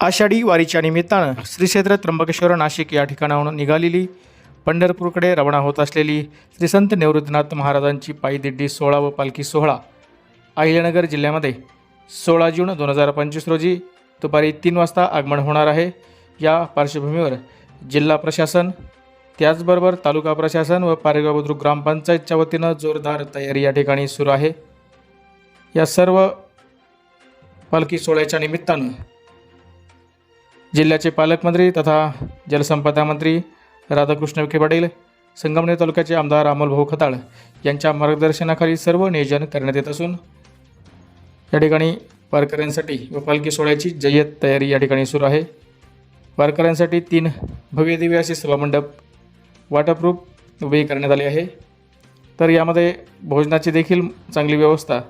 आषाढी वारीच्या निमित्तानं श्री क्षेत्र त्र्यंबकेश्वर नाशिक या ठिकाणाहून निघालेली पंढरपूरकडे रवाना होत असलेली श्री संत निवृत्तीनाथ महाराजांची पायी दिंडी सोळा व पालखी सोहळा अहिल्यानगर जिल्ह्यामध्ये. सोळा जून दोन हजार पंचवीस रोजी दुपारी तीन वाजता आगमन होणार आहे. या पार्श्वभूमीवर जिल्हा प्रशासन त्याचबरोबर तालुका प्रशासन व पारेगाव बुद्रुक ग्रामपंचायतच्या वतीनं जोरदार तयारी या ठिकाणी सुरू आहे. या सर्व पालखी सोहळ्याच्या निमित्तानं जिल्ह्याचे पालकमंत्री तथा जलसंपदा मंत्री राधाकृष्ण विखे पाटील संगमनेर तालुक्याचे आमदार अमोलभाऊ खताळ यांच्या मार्गदर्शनाखाली सर्व नियोजन करण्यात येत असून या ठिकाणी वारकऱ्यांसाठी व पालखी सोहळ्याची जय्यत तयारी या ठिकाणी सुरू आहे. वारकऱ्यांसाठी तीन भव्य दिव्य असे सभामंडप वाटरप्रूफ उभे करण्यात आले आहे. तर यामध्ये भोजनाची देखील चांगली व्यवस्था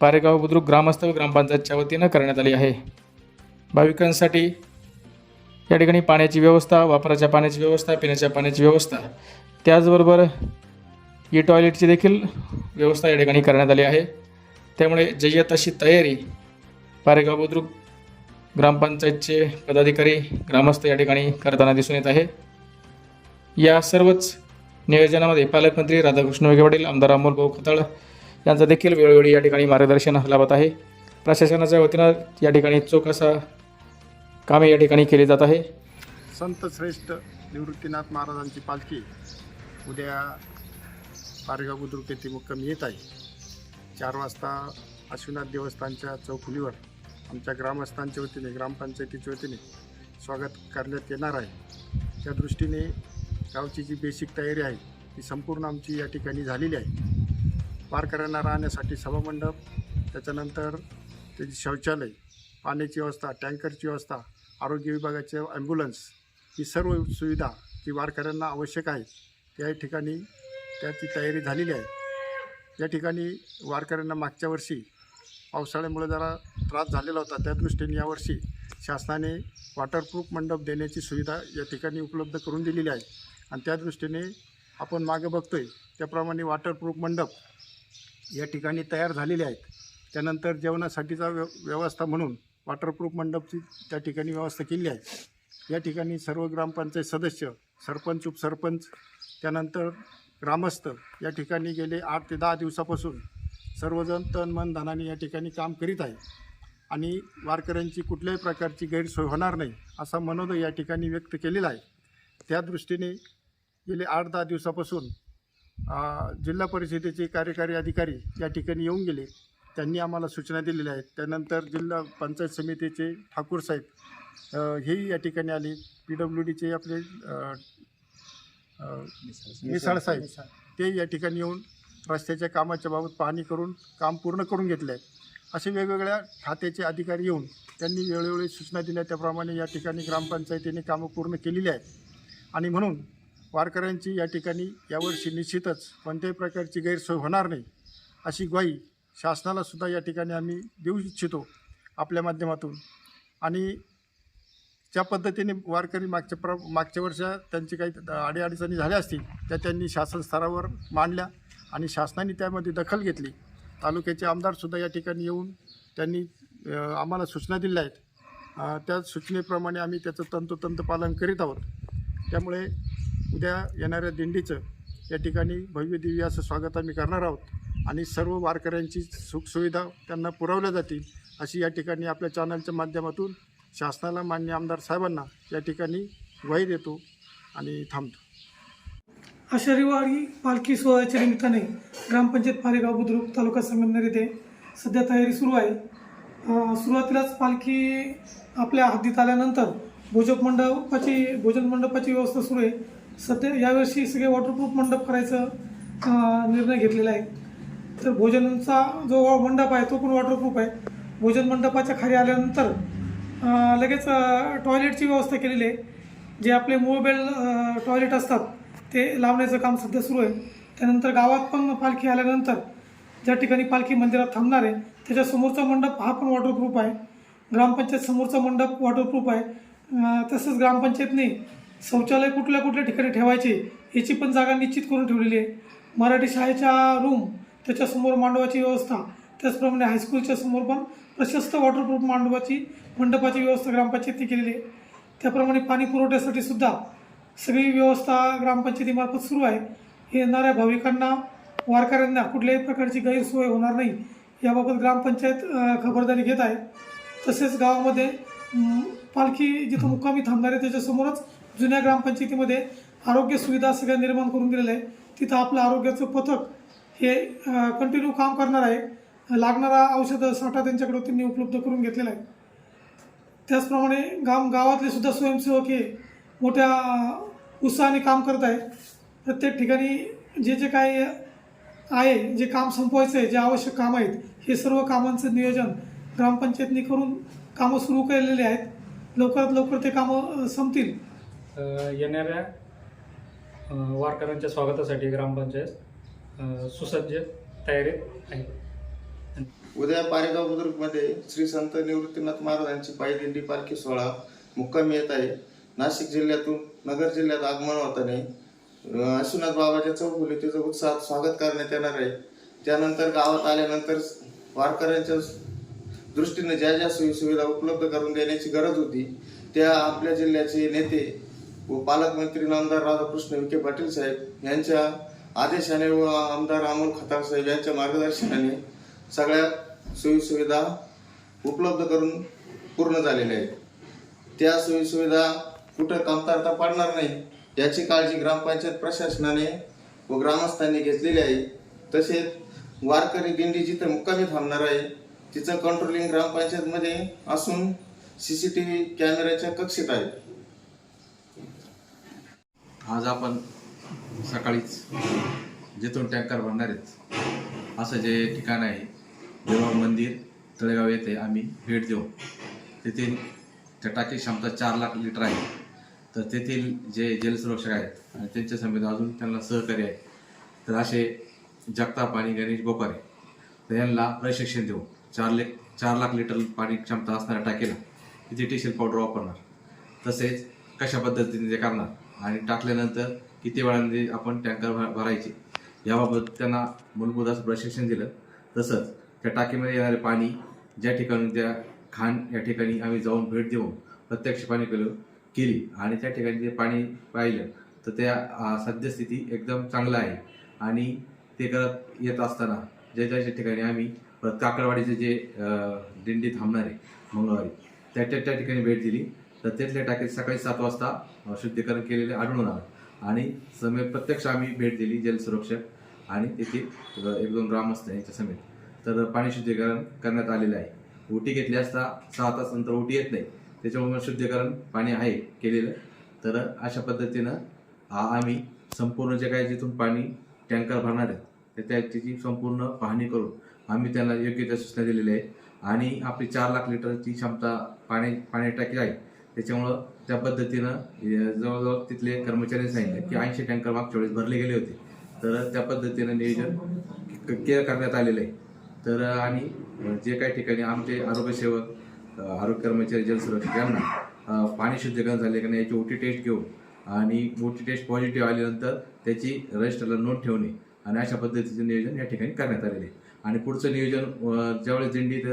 पारेगाव बुद्रुक ग्रामस्थ व ग्रामपंचायतच्या वतीनं करण्यात आली आहे. भाविकांसाठी या ठिकाणी पाण्याची व्यवस्था वापराच्या पाण्याची व्यवस्था पिण्याच्या पाण्याची व्यवस्था. त्याचबरोबर ई टॉयलेटची देखील व्यवस्था या ठिकाणी करण्यात आली आहे. त्यामुळे जय्यत अशी तयारी पारेगाव बुद्रुक ग्रामपंचायतचे पदाधिकारी ग्रामस्थ या ठिकाणी करताना दिसून येत आहे. या सर्वच नियोजनामध्ये पालकमंत्री राधाकृष्ण विखे पाटील आमदार अमोल भाऊ खताळ यांचं देखील वेळोवेळी या ठिकाणी मार्गदर्शन लाभत आहे. प्रशासनाच्या वतीनं या ठिकाणी चोख असा कामे या ठिकाणी केली जात आहे. संत श्रेष्ठ निवृत्तीनाथ महाराजांची पालखी उद्या पारगाव बुद्रुक येथे मुक्कामी येत आहे. चार वाजता अश्वनाथ देवस्थानच्या चौफुलीवर आमच्या ग्रामस्थांच्या वतीने ग्रामपंचायतीच्या वतीने स्वागत करण्यात येणार आहे. त्या दृष्टीने गावची जी बेसिक तयारी आहे ती संपूर्ण आमची या ठिकाणी झालेली आहे. वारकऱ्यांना राहण्यासाठी सभामंडप त्याच्यानंतर त्याची शौचालय पाण्याची व्यवस्था टँकरची व्यवस्था आरोग्य विभागाचे ॲम्ब्युलन्स ही सर्व सुविधा जी वारकऱ्यांना आवश्यक आहे. त्या ठिकाणी त्याची तयारी झालेली आहे. या ठिकाणी वारकऱ्यांना मागच्या वर्षी पावसाळ्यामुळे जरा त्रास झालेला होता. त्या दृष्टीने यावर्षी शासनाने वॉटरप्रूफ मंडप देण्याची सुविधा या ठिकाणी उपलब्ध करून दिलेली आहे. आणि त्या दृष्टीने आपण मागं आहे त्याप्रमाणे वॉटरप्रूफ मंडप या ठिकाणी तयार झालेले आहेत. त्यानंतर जेवणासाठीचा व्य व्यवस्था म्हणून वॉटरप्रूफ मंडपची त्या ठिकाणी व्यवस्था केली आहे. या ठिकाणी सर्व ग्रामपंचायत सदस्य सरपंच उपसरपंच त्यानंतर ग्रामस्थ या ठिकाणी गेले आठ ते दहा दिवसापासून. सर्वजण तन मन धनाने या ठिकाणी काम करीत आहे. आणि वारकऱ्यांची कुठल्याही प्रकारची गैरसोय होणार नाही असा मनोदय या ठिकाणी व्यक्त केलेला आहे. त्या दृष्टीने गेले आठ दहा दिवसापासून जिल्हा परिषदेचे कार्यकारी अधिकारी या ठिकाणी येऊन गेले. त्यांनी आम्हाला सूचना दिलेल्या आहेत. त्यानंतर जिल्हा पंचायत समितीचे ठाकूर साहेब हेही या ठिकाणी आले. पी डब्ल्यू डीचे आपले मिसाळ साहेब ते या ठिकाणी येऊन रस्त्याच्या कामाच्या बाबत पाहणी करून काम पूर्ण करून घेतले आहे असे वेगवेगळ्या खात्याचे अधिकारी येऊन त्यांनी वेळोवेळी सूचना दिल्या. त्याप्रमाणे या ठिकाणी ग्रामपंचायतीने कामं पूर्ण केलेली आहेत. आणि म्हणून वारकऱ्यांची या ठिकाणी यावर्षी निश्चितच कोणत्याही प्रकारची गैरसोय होणार नाही अशी ग्वाही शासनाला सुद्धा या ठिकाणी आम्ही देऊ इच्छितो आपल्या माध्यमातून. आणि ज्या पद्धतीने वारकरी मागच्या प्र मागच्या वर्षा त्यांची काही अडीअडचणी झाल्या असतील त्या त्यांनी शासन स्तरावर मांडल्या आणि शासनाने त्यामध्ये दखल घेतली. तालुक्याचे आमदारसुद्धा या ठिकाणी येऊन त्यांनी आम्हाला सूचना दिल्या आहेत. त्या सूचनेप्रमाणे आम्ही त्याचं तंतोतंत पालन करीत आहोत. त्यामुळे उद्या येणाऱ्या दिंडीचं या ठिकाणी भव्य दिव्य असं स्वागत आम्ही करणार आहोत. आणि सर्व वारकऱ्यांची सुखसुविधा त्यांना पुरवल्या जातील अशी या ठिकाणी आपल्या चॅनलच्या माध्यमातून शासनाला मान्य आमदार साहेबांना या ठिकाणी ग्वाही देतो आणि थांबतो. आषाढीवारी पालखी सोहळ्याच्या निमित्ताने ग्रामपंचायत पारेगाव बुद्रुक तालुका संगमनेर येथे सध्या तयारी सुरू आहे. सुरुवातीलाच पालखी आपल्या हद्दीत आल्यानंतर भोजक मंडपाची भोजन मंडपाची व्यवस्था सुरू आहे. सध्या यावर्षी सगळे वॉटरप्रूफ मंडप करायचं निर्णय घेतलेला आहे. तर भोजनचा जो मंडप आहे तो पण वॉटरप्रूफ आहे. भोजन मंडपाच्या खाली आल्यानंतर लगेच टॉयलेटची व्यवस्था केलेली आहे. जे आपले मोबाईल टॉयलेट असतात ते लावण्याचं काम सध्या सुरू आहे. त्यानंतर गावात पण पालखी आल्यानंतर ज्या ठिकाणी पालखी मंदिरात थांबणार आहे त्याच्या समोरचा मंडप हा पण वॉटरप्रूफ आहे. ग्रामपंचायत समोरचा मंडप वॉटरप्रूफ आहे. तसंच ग्रामपंचायतने शौचालय कुठल्या कुठल्या ठिकाणी ठेवायचे याची पण जागा निश्चित करून ठेवलेली आहे. मराठी शाळेच्या रूम त्याच्यासमोर मांडवाची व्यवस्था. त्याचप्रमाणे हायस्कूलच्या समोर पण प्रशस्त वॉटरप्रूफ मांडवाची मंडपाची व्यवस्था ग्रामपंचायतीने केलेली आहे. त्याप्रमाणे पाणी पुरवठ्यासाठी सुद्धा सगळी व्यवस्था ग्रामपंचायतीमार्फत सुरू आहे. येणाऱ्या भाविकांना वारकऱ्यांना कुठल्याही प्रकारची गैरसोय होणार नाही याबाबत ग्रामपंचायत खबरदारी घेत आहे. तसेच गावामध्ये पालखी जिथं मुक्कामी थांबणार आहे त्याच्यासमोरच जुन्या ग्रामपंचायतीमध्ये आरोग्य सुविधा सगळ्या निर्माण करून दिलेल्या आहे तिथं आपलं आरोग्याचं पथक हे कंटिन्यू काम करणार आहे. लागणारा औषधं साठा त्यांच्याकडं त्यांनी उपलब्ध करून घेतलेला आहे. त्याचप्रमाणे गाम गावातले सुद्धा स्वयंसेवक हे मोठ्या उत्साहाने काम करत आहे प्रत्येक ठिकाणी जे जे काही आहे जे काम संपवायचं आहे जे आवश्यक काम आहेत हे सर्व कामांचं नियोजन ग्रामपंचायतनी करून कामं सुरू केलेली आहेत. लवकरात लवकर ते कामं संपतील. येणाऱ्या वारकऱ्यांच्या स्वागतासाठी ग्रामपंचायत सुसज्ज तयारीत आहे. उद्या पारेगाव बुद्रुकमध्ये श्री संत निवृत्तीनाथ महाराजांची पायदिंडी पालखी सोहळा मुक्कामी येत आहे. नाशिक जिल्ह्यातून नगर जिल्ह्यात आगमन होताने अं, अश्वनाथ बाबाच्या चौफुली तिचं उत्साहात स्वागत करण्यात येणार आहे. त्यानंतर गावात आल्यानंतर वारकऱ्यांच्या दृष्टीने ज्या ज्या सोयी सुविधा उपलब्ध करून देण्याची गरज होती त्या आपल्या जिल्ह्याचे नेते व पालकमंत्री नामदार राधाकृष्ण विखे पाटील साहेब यांच्या आदेशाने व आमदार अमोल खतारसाहेब यांच्या मार्गदर्शनाने सगळ्या सोयीसुविधा उपलब्ध करून पूर्ण झालेल्या आहेत. त्या सोयीसुविधा कुठं कमतरता पडणार नाही याची काळजी ग्रामपंचायत प्रशासनाने व ग्रामस्थांनी घेतलेली आहे. तसेच वारकरी दिंडी जिथं मुक्कामी थांबणार आहे तिचं कंट्रोलिंग ग्रामपंचायतमध्ये असून सी सी टी व्ही कॅमेऱ्याच्या कक्षेत आहे. आज आपण सकाळीच जिथून टँकर भरणार आहेत असं जे ठिकाण आहे देवा मंदिर तळेगाव येथे आम्ही भेट देऊ. तेथील त्या टाकी क्षमता चार लाख लिटर आहे. तर तेथील जे जलसुरक्षक आहेत आणि त्यांच्या समेत अजून त्यांना सहकार्य आहे. तर असे जगताप आणि गणेश बोकारे तर यांना प्रशिक्षण देऊ. चार ले चार लाख लिटर पाणी क्षमता असणाऱ्या टाकीला तिथे टिशल पावडर वापरणार. तसेच कशा पद्धतीने ते करणार आणि टाकल्यानंतर किती वेळाने आपण टँकर भर भरायचे? याबाबत त्यांना मूलभूत असं प्रशिक्षण दिलं. तसंच त्या टाकीमध्ये येणारे पाणी ज्या ठिकाणी त्या खाण या ठिकाणी आम्ही जाऊन भेट देऊन प्रत्यक्ष पाणी केलं केली. आणि त्या ठिकाणी जे पाणी पाहिलं तर त्या सद्यस्थिती एकदम चांगलं आहे. आणि ते करत येत असताना ज्या ज्या ठिकाणी आम्ही काकडवाडीचे जे दिंडी थांबणारे मंगळवारी त्या त्या त्या ठिकाणी भेट दिली. तर तिथल्या टाकीत सकाळी सात वाजता शुद्धीकरण केलेले आढळून आलं. आणि समेत प्रत्यक्ष आम्ही भेट दिली जलसुरक्षक आणि तेथील एक दोन ग्रामस्थ यांच्या समेत. तर पाणी शुद्धीकरण करण्यात आलेलं आहे. उटी घेतली असता सहा तास नंतर उटी येत नाही. त्याच्यामुळे शुद्धीकरण पाणी आहे केलेलं. तर अशा पद्धतीनं आम्ही संपूर्ण जे काही जिथून पाणी टँकर भरणार आहेत तर त्या त्याची संपूर्ण पाहणी करून आम्ही त्यांना योग्य त्या सूचना दिलेल्या आहेत. आणि आपली चार लाख लिटरची क्षमता पाणी पाणी टाकी आहे. त्याच्यामुळं त्या पद्धतीनं जवळजवळ तिथले कर्मचारी सांगितले की ऐंशी टँकर मागच्या वेळेस भरले गेले होते. तर त्या पद्धतीनं नियोजन केअर करण्यात आलेलं आहे. तर आणि जे काही ठिकाणी आमचे आरोग्यसेवक आरोग्य कर्मचारी जलसुरक्षक यांना पाणी शुद्धीकरण झाले का नाही याची ओटी टेस्ट घेऊन आणि ओटी टेस्ट पॉझिटिव्ह आल्यानंतर त्याची रजिस्टरला नोंद ठेवणे आणि अशा पद्धतीचं नियोजन या ठिकाणी करण्यात आलेले आहे. आणि पुढचं नियोजन ज्यावेळेस दिंडीत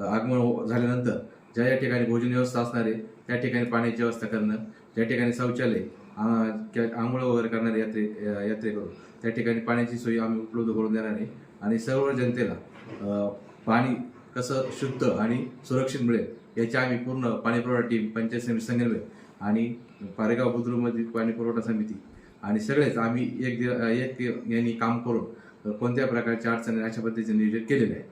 आगमन हो-, झाल्यानंतर ज्या या ठिकाणी भोजन व्यवस्था असणार आहे त्या ठिकाणी पाण्याची व्यवस्था करणं ज्या ठिकाणी शौचालय आंघोळ वगैरे करणारे यात्रे यात्रेकरू त्या ठिकाणी पाण्याची सोय आम्ही उपलब्ध करून देणार आहे. आणि सर्व जनतेला पाणी कसं शुद्ध आणि सुरक्षित मिळेल याची आम्ही पूर्ण पाणी पुरवठा टीम पंचायत समिती समन्वय आणि पारेगाव बुद्रुकमधील पाणी पुरवठा समिती आणि सगळेच आम्ही एक दिव एक यांनी काम करून कोणत्या प्रकारच्या अडचणी अशा पद्धतीचे नियोजन केलेले आहे.